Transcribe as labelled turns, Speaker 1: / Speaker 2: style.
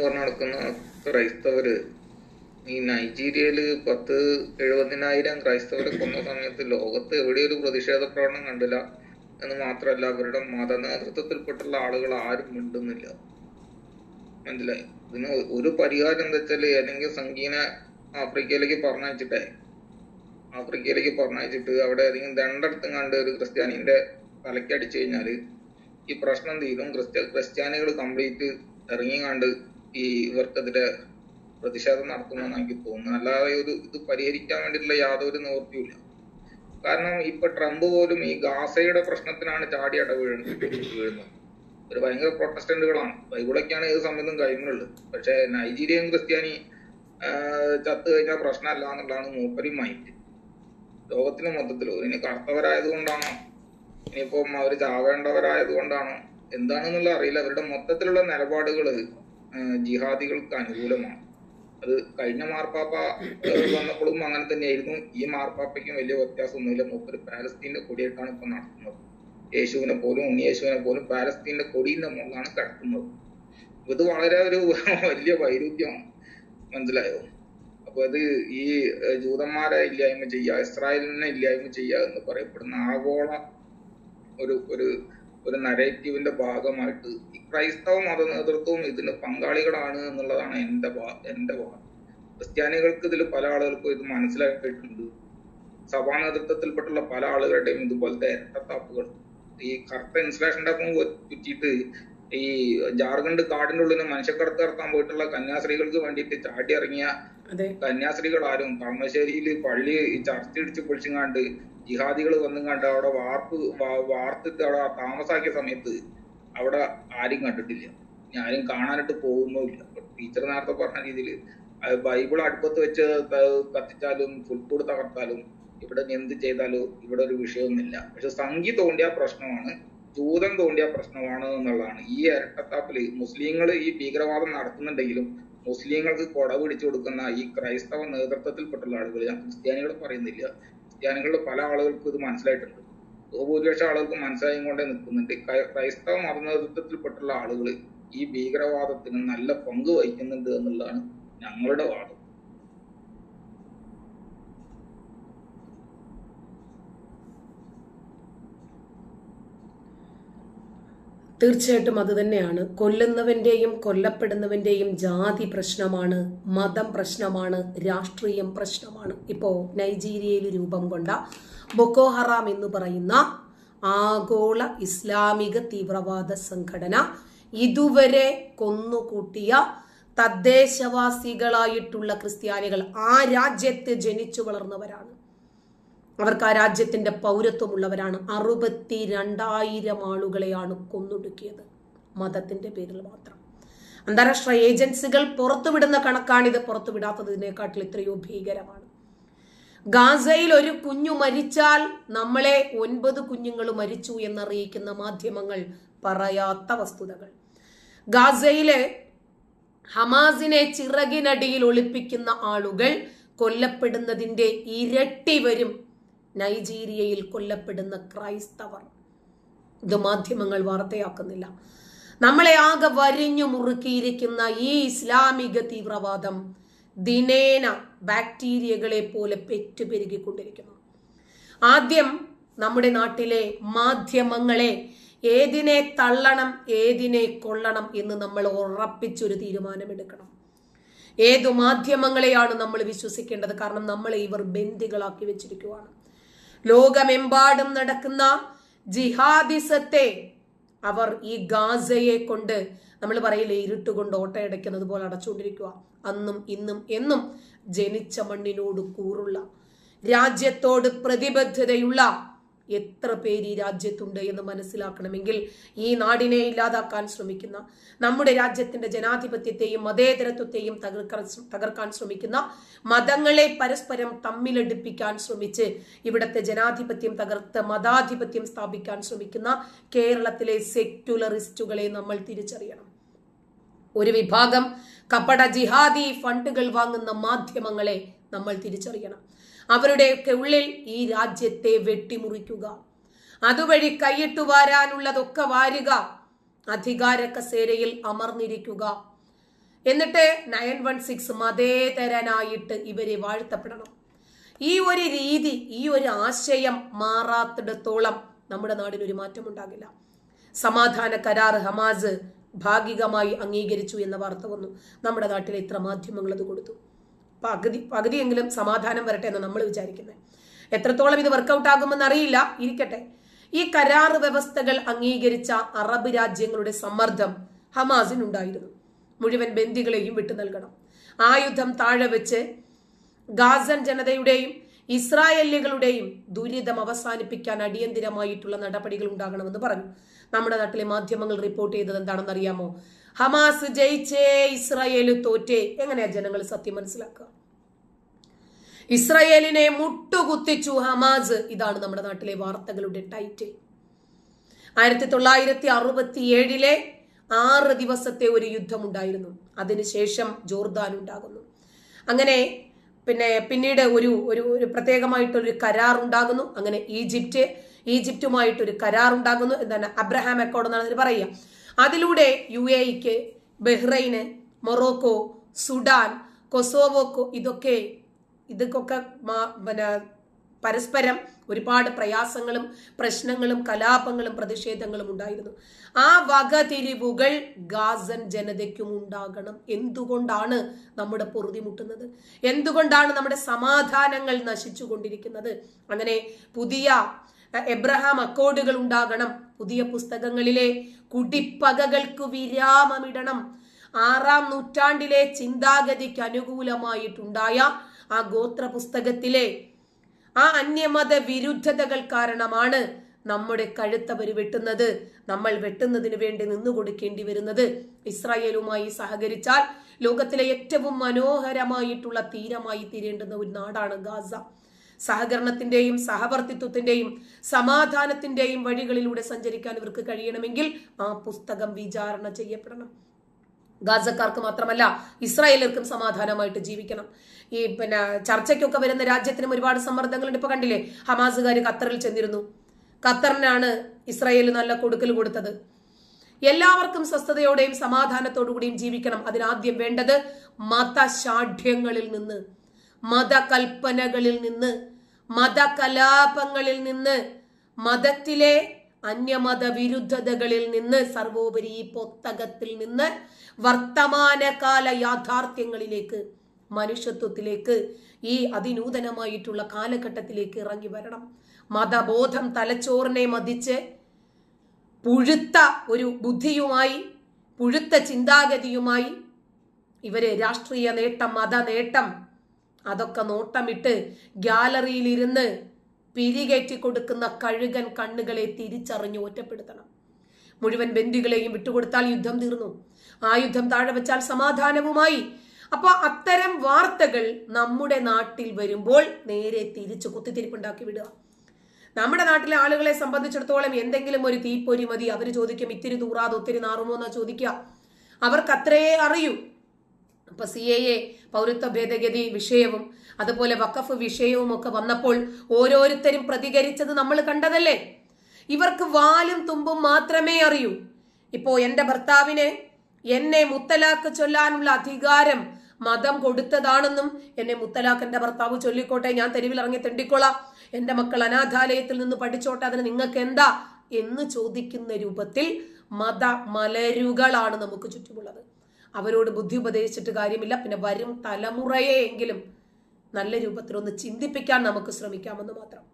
Speaker 1: പറഞ്ഞു നടക്കുന്ന ക്രൈസ്തവര് ഈ നൈജീരിയയിൽ പത്ത് എഴുപതിനായിരം ക്രൈസ്തവരെ കൊന്ന സമയത്ത് ലോകത്ത് എവിടെയൊരു പ്രതിഷേധ പ്രകടനം കണ്ടില്ല എന്ന് മാത്രമല്ല അവരുടെ മത നേതൃത്വത്തിൽപ്പെട്ടുള്ള ആളുകൾ ആരും മിണ്ടുന്നില്ല. മനസ്സിലായി? ഇതിന് ഒരു പരിഹാരം എന്താ വെച്ചാൽ ഏതെങ്കിലും സംഗീന ആഫ്രിക്കയിലേക്ക് പറഞ്ഞയച്ചിട്ടേ ആഫ്രിക്കയിലേക്ക് പറഞ്ഞയച്ചിട്ട് അവിടെ ഏതെങ്കിലും ദണ്ടെടുത്തും കണ്ട് ഒരു ക്രിസ്ത്യാനിന്റെ തലയ്ക്ക് അടിച്ചു കഴിഞ്ഞാൽ ഈ പ്രശ്നം തീരും. ക്രിസ്ത്യ ക്രിസ്ത്യാനികൾ കംപ്ലീറ്റ് ഇറങ്ങി കണ്ട് ഈ ഇവർക്കെതിരെ പ്രതിഷേധം നടത്തുമെന്ന് എനിക്ക് തോന്നുന്നു. അല്ലാതെ ഒരു ഇത് പരിഹരിക്കാൻ വേണ്ടിയിട്ടുള്ള യാതൊരു നിവൃത്തിയുമില്ല കാരണം ഇപ്പൊ ട്രംപ് പോലും ഈ ഗാസയുടെ പ്രശ്നത്തിനാണ് ചാടി ഇടവീഴുന്നത് വീഴുന്നത് ഒരു ഭയങ്കര പ്രൊട്ടസ്റ്റന്റുകളാണ്. ബൈബിളൊക്കെയാണ് ഏത് സമയത്തും കഴിയുന്നുള്ളത് പക്ഷെ നൈജീരിയൻ ക്രിസ്ത്യാനി ചത്തു കഴിഞ്ഞാൽ പ്രശ്നമല്ല എന്നുള്ളതാണ് മൂപ്പരി മൈൻഡ് ലോകത്തിന് മൊത്തത്തിൽ ഇനി കറുത്തവരായത് കൊണ്ടാണോ? ഇനിയിപ്പം അവർ ചാവേണ്ടവരായത് കൊണ്ടാണോ? എന്താണെന്നുള്ള അറിയില്ല. അവരുടെ മൊത്തത്തിലുള്ള നിലപാടുകൾ ജിഹാദികൾക്ക് അനുകൂലമാണ്. അത് കഴിഞ്ഞ മാർപ്പാപ്പ വന്നപ്പോഴും അങ്ങനെ തന്നെയായിരുന്നു. ഈ മാർപ്പാപ്പയ്ക്കും വലിയ വ്യത്യാസമൊന്നുമില്ല. മൂപ്പര് പാലസ്തീന്റെ കൊടിയായിട്ടാണ് ഇപ്പൊ നടത്തുന്നത്. യേശുവിനെ പോലും ഉണ്ണി യേശുവിനെ പോലും പാലസ്തീന്റെ കൊടിയുടെ മുകളിലാണ് കിടക്കുന്നത്. ഇത് വളരെ ഒരു വലിയ വൈരുദ്ധ്യമാണ്. മനസ്സിലായോ? അപ്പൊ അത് ഈ ജൂതന്മാരെ ഇല്ലായ്മ ചെയ്യുക ഇസ്രായേലിനെ ഇല്ലായ്മ ചെയ്യുക എന്ന് പറയപ്പെടുന്ന ആഗോള ഒരു ഒരു ഒരു നരേറ്റീവിന്റെ ഭാഗമായിട്ട് ഈ ക്രൈസ്തവ മത നേതൃത്വവും ഇതിന് പങ്കാളികളാണ് എന്നുള്ളതാണ് എന്റെ ഭാ- എന്റെ വാദം ക്രിസ്ത്യാനികൾക്ക് ഇതിൽ പല ആളുകൾക്കും ഇത് മനസ്സിലാക്കിയിട്ടുണ്ട്. സഭാ നേതൃത്വത്തിൽപ്പെട്ടുള്ള പല ആളുകളുടെയും ഇതുപോലത്തെ ഇരട്ടത്താപ്പുകൾ. ഈ കറുത്ത ഇൻസുലേഷൻ ഒപ്പം ചുറ്റിയിട്ട് ഈ ജാർഖണ്ഡ് കാടിന്റെ ഉള്ളിൽ നിന്ന് മനുഷ്യക്കടത്ത് നടത്താൻ പോയിട്ടുള്ള കന്യാസ്ത്രീകൾക്ക് വേണ്ടിയിട്ട് ചാടി ഇറങ്ങിയ കന്യാസ്ത്രീകൾ ആരും കളമശ്ശേരിയിൽ പള്ളി ചർച്ച ഇടിച്ച് പൊളിച്ചുങ്ങാണ്ട് ജിഹാദികൾ വന്നും കണ്ട് അവിടെ വാർപ്പ് വാർത്തിട്ട് അവിടെ താമസാക്കിയ സമയത്ത് അവിടെ ആരും കണ്ടിട്ടില്ല. ആരും കാണാനായിട്ട് പോകുന്നുമില്ല. ടീച്ചർ നേരത്തെ പറഞ്ഞ രീതിയിൽ ബൈബിൾ അടുപ്പത്ത് വെച്ച് കത്തിച്ചാലും ഫുട്ബോൾ തകർത്താലും ഇവിടെ എന്ത് ചെയ്താലും ഇവിടെ ഒരു വിഷയമൊന്നുമില്ല. പക്ഷെ സംഖ്യ തോണ്ടിയ പ്രശ്നമാണ് ജൂതം തോണ്ടിയ പ്രശ്നമാണ് എന്നുള്ളതാണ്. ഈ ഇരട്ടത്താപ്പിൽ മുസ്ലിങ്ങൾ ഈ ഭീകരവാദം നടത്തുന്നുണ്ടെങ്കിലും മുസ്ലിങ്ങൾക്ക് കൊട പിടിച്ചു കൊടുക്കുന്ന ഈ ക്രൈസ്തവ നേതൃത്വത്തിൽപ്പെട്ടുള്ള ആളുകൾ ഞാൻ ക്രിസ്ത്യാനികൾ പറയുന്നില്ല ക്രിസ്ത്യാനികളുടെ പല ആളുകൾക്കും ഇത് മനസ്സിലായിട്ടുണ്ട്. ബഹുഭൂരിപക്ഷം ആളുകൾക്ക് മനസ്സിലായി കൊണ്ടേ നിൽക്കുന്നുണ്ട്. ക്രൈ- ക്രൈസ്തവ മത നേതൃത്വത്തിൽപ്പെട്ടുള്ള ആളുകൾ ഈ ഭീകരവാദത്തിന് നല്ല പങ്ക് വഹിക്കുന്നുണ്ട് എന്നുള്ളതാണ് ഞങ്ങളുടെ വാദം.
Speaker 2: തീർച്ചയായിട്ടും അത് തന്നെയാണ്. കൊല്ലുന്നവന്റെയും കൊല്ലപ്പെടുന്നവന്റെയും ജാതി പ്രശ്നമാണ് മതം പ്രശ്നമാണ് രാഷ്ട്രീയം പ്രശ്നമാണ്. ഇപ്പോ നൈജീരിയയിൽ രൂപം കൊണ്ട ബൊക്കോ ഹറാം എന്ന് പറയുന്ന ആഗോള ഇസ്ലാമിക തീവ്രവാദ സംഘടന ഇതുവരെ കൊന്നുകൂട്ടിയ തദ്ദേശവാസികളായിട്ടുള്ള ക്രിസ്ത്യാനികൾ ആ രാജ്യത്ത് ജനിച്ചു വളർന്നവരാണ്. അവർക്ക് ആ രാജ്യത്തിന്റെ പൗരത്വമുള്ളവരാണ്. അറുപത്തി രണ്ടായിരം ആളുകളെയാണ് കൊന്നൊടുക്കിയത്. മതത്തിന്റെ പേരിൽ മാത്രം. അന്താരാഷ്ട്ര ഏജൻസികൾ പുറത്തുവിടുന്ന കണക്കാണിത്. പുറത്തുവിടാത്തതിനേക്കാട്ടിൽ എത്രയോ ഭീകരമാണ്. ഗാസയിൽ ഒരു കുഞ്ഞു മരിച്ചാൽ നമ്മളെ ഒൻപത് കുഞ്ഞുങ്ങൾ മരിച്ചു എന്നറിയിക്കുന്ന മാധ്യമങ്ങൾ പറയാത്ത വസ്തുതകൾ. ഗാസയിലെ ഹമാസിനെ ചിറകിനടിയിൽ ഒളിപ്പിക്കുന്ന ആളുകൾ കൊല്ലപ്പെടുന്നതിന്റെ ഇരട്ടി വരും നൈജീരിയയിൽ കൊല്ലപ്പെടുന്ന ക്രൈസ്തവർ. ഇത് മാധ്യമങ്ങൾ വാർത്തയാക്കുന്നില്ല. നമ്മളെ ആകെ വരിഞ്ഞു മുറുക്കിയിരിക്കുന്ന ഈ ഇസ്ലാമിക തീവ്രവാദം ദിനേന ബാക്ടീരിയകളെ പോലെ പെറ്റുപെരുകിക്കൊണ്ടിരിക്കുന്നു. ആദ്യം നമ്മുടെ നാട്ടിലെ മാധ്യമങ്ങളെ ഏതിനെ തള്ളണം ഏതിനെ കൊള്ളണം എന്ന് നമ്മൾ ഉറപ്പിച്ചൊരു തീരുമാനമെടുക്കണം. ഏതു മാധ്യമങ്ങളെയാണ് നമ്മൾ വിശ്വസിക്കേണ്ടത്? കാരണം നമ്മളെ ഇവർ ബന്ദികളാക്കി വെച്ചിരിക്കുവാണ്. ലോകമെമ്പാടും നടക്കുന്ന ജിഹാദിസത്തെ അവർ ഈ ഗാസയെ കൊണ്ട് നമ്മൾ പറയില്ലേ ഇരുട്ടുകൊണ്ട് ഓട്ടയടയ്ക്കുന്നത് പോലെ അടച്ചുകൊണ്ടിരിക്കുക. അന്നും ഇന്നും എന്നും ജനിച്ച മണ്ണിനോട് കൂറുള്ള രാജ്യത്തോട് പ്രതിബദ്ധതയുള്ള എത്ര പേര് ഈ രാജ്യത്തുണ്ട് എന്ന് മനസ്സിലാക്കണമെങ്കിൽ ഈ നാടിനെ ഇല്ലാതാക്കാൻ ശ്രമിക്കുന്ന നമ്മുടെ രാജ്യത്തിന്റെ ജനാധിപത്യത്തെയും മതേതരത്വത്തെയും തകർക്കാൻ തകർക്കാൻ ശ്രമിക്കുന്ന മതങ്ങളെ പരസ്പരം തമ്മിലടിപ്പിക്കാൻ ശ്രമിച്ച് ഇവിടുത്തെ ജനാധിപത്യം തകർത്ത് മതാധിപത്യം സ്ഥാപിക്കാൻ ശ്രമിക്കുന്ന കേരളത്തിലെ സെക്യുലറിസ്റ്റുകളെ നമ്മൾ തിരിച്ചറിയണം. ഒരു വിഭാഗം കപട ജിഹാദി ഫണ്ടുകൾ വാങ്ങുന്ന മാധ്യമങ്ങളെ നമ്മൾ തിരിച്ചറിയണം. അവരുടെയൊക്കെ ഉള്ളിൽ ഈ രാജ്യത്തെ വെട്ടിമുറിക്കുക. അതുവഴി കൈയിട്ടു വാരാനുള്ളതൊക്കെ വാരുക. അധികാര കസേരയിൽ അമർന്നിരിക്കുക. എന്നിട്ട് നയൻ വൺ സിക്സ് മതേതരനായിട്ട് ഇവരെ വാഴ്ത്തപ്പെടണം. ഈ ഒരു രീതി ഈ ഒരു ആശയം മാറാത്തിടത്തോളം നമ്മുടെ നാടിനൊരു മാറ്റം ഉണ്ടാകില്ല സമാധാന കരാർ ഹമാസ് ഭാഗികമായി അംഗീകരിച്ചു എന്ന വാർത്ത വന്നു. നമ്മുടെ നാട്ടിൽ ഇത്ര മാധ്യമങ്ങൾ അത് കൊടുത്തു. പകുതി പകുതിയെങ്കിലും സമാധാനം വരട്ടെ എന്ന് നമ്മൾ വിചാരിക്കുന്നത് എത്രത്തോളം ഇത് വർക്കൗട്ട് ആകുമെന്ന് അറിയില്ല. ഇരിക്കട്ടെ. ഈ കരാർ വ്യവസ്ഥകൾ അംഗീകരിച്ച അറബ് രാജ്യങ്ങളുടെ സമ്മർദ്ദം ഹമാസിനുണ്ടായിരുന്നു മുഴുവൻ ബന്ദികളെയും വിട്ടു നൽകണം. ആയുധം താഴെ വെച്ച് ഗാസൻ ജനതയുടെയും ഇസ്രായേലികളുടെയും ദുരിതം അവസാനിപ്പിക്കാൻ അടിയന്തിരമായിട്ടുള്ള നടപടികൾ ഉണ്ടാകണമെന്ന് പറഞ്ഞു. നമ്മുടെ നാട്ടിലെ മാധ്യമങ്ങൾ റിപ്പോർട്ട് ചെയ്തത് എന്താണെന്ന് അറിയാമോ? ഹമാസ് ജയിച്ചേ ഇസ്രായേൽ തോറ്റേ. എങ്ങനെയാ ജനങ്ങൾ സത്യം മനസ്സിലാക്കുക? ഇസ്രായേലിനെ മുട്ടുകുത്തിച്ചു ഹമാസ്. ഇതാണ് നമ്മുടെ നാട്ടിലെ വാർത്തകളുടെ ടൈറ്റിൽ ആയിരത്തി തൊള്ളായിരത്തി അറുപത്തി ഏഴിലെ ആറ് ദിവസത്തെ ഒരു യുദ്ധമുണ്ടായിരുന്നു. അതിനുശേഷം ജോർദാൻ ഉണ്ടാകുന്നു. അങ്ങനെ പിന്നെ പിന്നീട് ഒരു ഒരു ഒരു പ്രത്യേകമായിട്ടൊരു കരാർ ഉണ്ടാകുന്നു. അങ്ങനെ ഈജിപ്റ്റ് ഈജിപ്റ്റുമായിട്ടൊരു കരാർ ഉണ്ടാകുന്നു. എന്താണ്? അബ്രഹാം അക്കോർഡ് എന്നാണ് അതിന് പറയുക. അതിലൂടെ യു എക്ക് ബഹ്റൈന് മൊറോക്കോ സുഡാൻ കൊസോവോക്കോ ഇതൊക്കെ ഇതൊക്കെ പിന്നെ പരസ്പരം ഒരുപാട് പ്രയാസങ്ങളും പ്രശ്നങ്ങളും കലാപങ്ങളും പ്രതിഷേധങ്ങളും ഉണ്ടായിരുന്നു. ആ വകതിരിവുകൾ ഗാസൻ ജനതയ്ക്കും ഉണ്ടാകണം. എന്തുകൊണ്ടാണ് നമ്മുടെ പൊറുതി മുട്ടുന്നത്? എന്തുകൊണ്ടാണ് നമ്മുടെ സമാധാനങ്ങൾ നശിച്ചുകൊണ്ടിരിക്കുന്നത് അങ്ങനെ പുതിയ എബ്രഹാം അക്കോഡുകൾ ഉണ്ടാകണം. പുതിയ പുസ്തകങ്ങളിലെ കുടിപ്പകകൾക്ക് വിരാമമിടണം. ആറാം നൂറ്റാണ്ടിലെ ചിന്താഗതിക്ക് അനുകൂലമായിട്ടുണ്ടായ ആ ഗോത്ര പുസ്തകത്തിലെ ആ അന്യമത വിരുദ്ധതകൾ കാരണമാണ് നമ്മുടെ കഴുത്തവർ വെട്ടുന്നത്. നമ്മൾ വെട്ടുന്നതിന് വേണ്ടി നിന്നു കൊടുക്കേണ്ടി വരുന്നത്. ഇസ്രായേലുമായി സഹകരിച്ചാൽ ലോകത്തിലെ ഏറ്റവും മനോഹരമായിട്ടുള്ള തീരമായി തീരേണ്ടുന്ന ഒരു നാടാണ് ഗാസ. സഹകരണത്തിന്റെയും സഹവർത്തിത്വത്തിന്റെയും സമാധാനത്തിന്റെയും വഴികളിലൂടെ സഞ്ചരിക്കാൻ ഇവർക്ക് കഴിയണമെങ്കിൽ ആ പുസ്തകം വിചാരണ ചെയ്യപ്പെടണം. ഗാസക്കാർക്ക് മാത്രമല്ല ഇസ്രായേലർക്കും സമാധാനമായിട്ട് ജീവിക്കണം. ഈ പിന്നെ ചർച്ചയ്ക്കൊക്കെ വരുന്ന രാജ്യത്തിനും ഒരുപാട് സമ്മർദ്ദങ്ങളുണ്ട്. ഇപ്പൊ കണ്ടില്ലേ ഹമാസുകാർ ഖത്തറിൽ ചെന്നിരുന്നു. ഖത്തറിനാണ് ഇസ്രായേൽ നല്ല കൊടുക്കൽ കൊടുത്തത്. എല്ലാവർക്കും സ്വസ്ഥതയോടെയും സമാധാനത്തോടുകൂടിയും ജീവിക്കണം. അതിനാദ്യം വേണ്ടത് മതശാഠ്യങ്ങളിൽ നിന്ന് മതകൽപ്പനകളിൽ നിന്ന് മതകലാപങ്ങളിൽ നിന്ന് മതത്തിലെ അന്യമത വിരുദ്ധതകളിൽ നിന്ന് സർവോപരി ഈ പൊത്തകത്തിൽ നിന്ന് വർത്തമാനകാല യാഥാർത്ഥ്യങ്ങളിലേക്ക് മനുഷ്യത്വത്തിലേക്ക് ഈ അതിനൂതനമായിട്ടുള്ള കാലഘട്ടത്തിലേക്ക് ഇറങ്ങി വരണം. മതബോധം തലച്ചോറിനെ മതിച്ച് പുഴുത്ത ഒരു ബുദ്ധിയുമായി പുഴുത്ത ചിന്താഗതിയുമായി ഇവർ രാഷ്ട്രീയ നേട്ടം മത നേട്ടം അതൊക്കെ നോട്ടമിട്ട് ഗ്യാലറിയിലിരുന്ന് പിരികേറ്റി കൊടുക്കുന്ന കഴുകൻ കണ്ണുകളെ തിരിച്ചറിഞ്ഞ് ഒറ്റപ്പെടുത്തണം. മുഴുവൻ ബന്ദികളെയും വിട്ടുകൊടുത്താൽ യുദ്ധം തീർന്നു. ആ യുദ്ധം താഴെ വെച്ചാൽ സമാധാനവുമായി. അപ്പൊ അത്തരം വാർത്തകൾ നമ്മുടെ നാട്ടിൽ വരുമ്പോൾ നേരെ തിരിച്ച് കുത്തിത്തിരിപ്പുണ്ടാക്കി വിടുക. നമ്മുടെ നാട്ടിലെ ആളുകളെ സംബന്ധിച്ചിടത്തോളം എന്തെങ്കിലും ഒരു തീപ്പൊരി മതി. അവർ ചോദിക്കും ഇത്തിരി തൂറാതെ ഒത്തിരി നാറുമോ എന്നാ ചോദിക്കുക? അവർക്ക് അത്രയേ അറിയൂ. അപ്പൊ സി എ എ പൗരത്വ ഭേദഗതി വിഷയവും അതുപോലെ വഖഫ് വിഷയവും ഒക്കെ വന്നപ്പോൾ ഓരോരുത്തരും പ്രതികരിച്ചത് നമ്മൾ കണ്ടതല്ലേ? ഇവർക്ക് വാലും തുമ്പും മാത്രമേ അറിയൂ. ഇപ്പോ എന്റെ ഭർത്താവിന് എന്നെ മുത്തലാക്ക് ചൊല്ലാനുള്ള അധികാരം മതം കൊടുത്തതാണെന്നും എന്നെ മുത്തലാക്ക് എന്റെ ഭർത്താവ് ചൊല്ലിക്കോട്ടെ ഞാൻ തെരുവിൽ ഇറങ്ങി തെണ്ടിക്കൊള്ളാം എന്റെ മക്കൾ അനാഥാലയത്തിൽ നിന്ന് പഠിച്ചോട്ടെ അതിന് നിങ്ങൾക്ക് എന്താ? എന്ന് ചോദിക്കുന്ന രൂപത്തിൽ മത മലരുകളാണ് നമുക്ക് ചുറ്റുമുള്ളത്. അവരോട് ബുദ്ധി ഉപദേശിച്ചിട്ട് കാര്യമില്ല. പിന്നെ വരും തലമുറയെ എങ്കിലും നല്ല രൂപത്തിലൊന്ന് ചിന്തിപ്പിക്കാൻ നമുക്ക് ശ്രമിക്കാമെന്ന് മാത്രം.